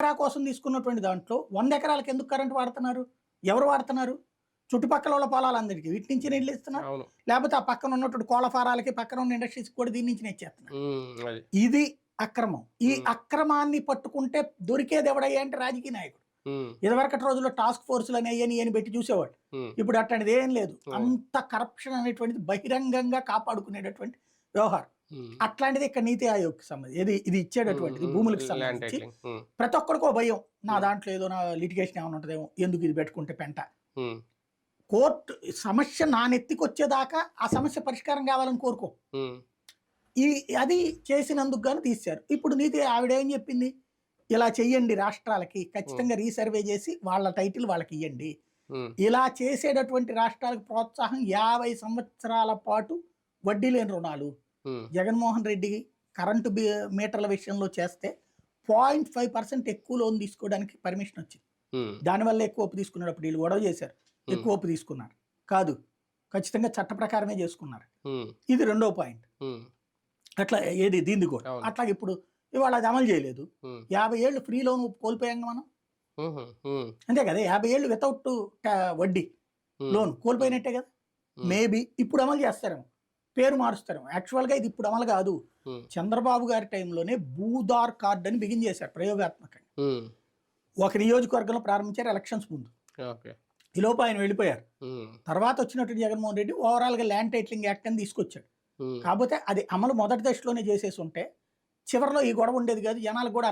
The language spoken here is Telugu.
ఎకరా కోసం తీసుకున్నటువంటి దాంట్లో వంద ఎకరాలకు ఎందుకు కరెంట్ వాడుతున్నారు? ఎవరు వాడుతున్నారు? చుట్టుపక్కల వాళ్ళ పొలాలందరికీ వీటి నుంచి నీళ్ళు ఇస్తున్నారు? లేకపోతే ఆ పక్కన ఉన్నటువంటి కోళ్ళ ఫారాలకి పక్కన ఉన్న ఇండస్ట్రీస్ కూడా దీని నుంచి ఇచ్చేస్తున్నారు అది. ఇది అక్రమం. ఈ. అక్రమాన్ని పట్టుకుంటే దొరికేది ఎవడయ్యా అంటే రాజకీయ నాయకుడు. ఇదివరకటి రోజుల్లో టాస్క్ ఫోర్సులు అని అయ్యని అని పెట్టి చూసేవాడు ఇప్పుడు అట్లాంటిది ఏం లేదు. అంత కరప్షన్ అనేటువంటిది బహిరంగంగా కాపాడుకునేటటువంటి వ్యవహారం. అట్లాంటిది ఇక్కడ నీతి ఆయోగ్ సంబంధించి ఇది ఇది ఇచ్చేటటువంటిది భూములకు సంబంధించి ప్రతి ఒక్కడికో భయం. నా. దాంట్లో ఏదో నా లిటిగేషన్ ఏమైనా ఉంటుందేమో ఎందుకు ఇది పెట్టుకుంటే పెంట? కోర్టు సమస్య నా నెత్తికి వచ్చేదాకా ఆ సమస్య పరిష్కారం కావాలని కోరుకో. ఈ అది చేసినందుకు గాను తీశారు ఇప్పుడు నీతి ఆవిడ ఏం చెప్పింది? ఇలా చెయ్యండి రాష్ట్రాలకి ఖచ్చితంగా రీసర్వే చేసి వాళ్ళ టైటిల్ వాళ్ళకి ఇవ్వండి ఇలా చేసేటటువంటి రాష్ట్రాలకు ప్రోత్సాహం యాభై సంవత్సరాల పాటు వడ్డీ లేని రుణాలు. జగన్మోహన్ రెడ్డి కరెంటు మీటర్ల విషయంలో చేస్తే పాయింట్ ఫైవ్ పర్సెంట్ ఎక్కువ లోన్ తీసుకోవడానికి పర్మిషన్ వచ్చింది. దానివల్ల ఎక్కువ అప్పు తీసుకున్నప్పుడు వీళ్ళు గొడవ చేశారు. ఎక్కువ అప్పు తీసుకున్నారు. కాదు ఖచ్చితంగా చట్ట ప్రకారమే చేసుకున్నారు. ఇది రెండో పాయింట్. అట్లా ఏది దీన్ని కూడా. అట్లా ఇప్పుడు ఇవాళ అది అమలు చేయలేదు. యాభై ఏళ్ళు ఫ్రీ లోన్ కోల్పోయాం మనం. అంతే కదా యాభై ఏళ్ళు వితౌట్ వడ్డీ లోన్ కోల్పోయినట్టే కదా. మేబీ ఇప్పుడు అమలు చేస్తారేమో. పేరు మారుస్తారేమో యాక్చువల్గా ఇది ఇప్పుడు అమలు కాదు. చంద్రబాబు గారి టైంలోనే భూదార్ కార్డ్ అని బిగిన్ చేశారు ప్రయోగాత్మకంగా. ఒక నియోజకవర్గంలో ప్రారంభించారు ఎలక్షన్స్ ముందు. ఓకే. ఈ లోపు ఆయన వెళ్ళిపోయారు. తర్వాత వచ్చినటువంటి జగన్మోహన్ రెడ్డి ఓవరాల్గా ల్యాండ్ టైటిలింగ్ యాక్ట్ అని తీసుకొచ్చాడు. కాకపోతే అది అమలు మొదటి దశలోనే చేసేసి ఉంటే చివరిలో ఈ గొడవ ఉండేది కాదు. జనాలకు కూడా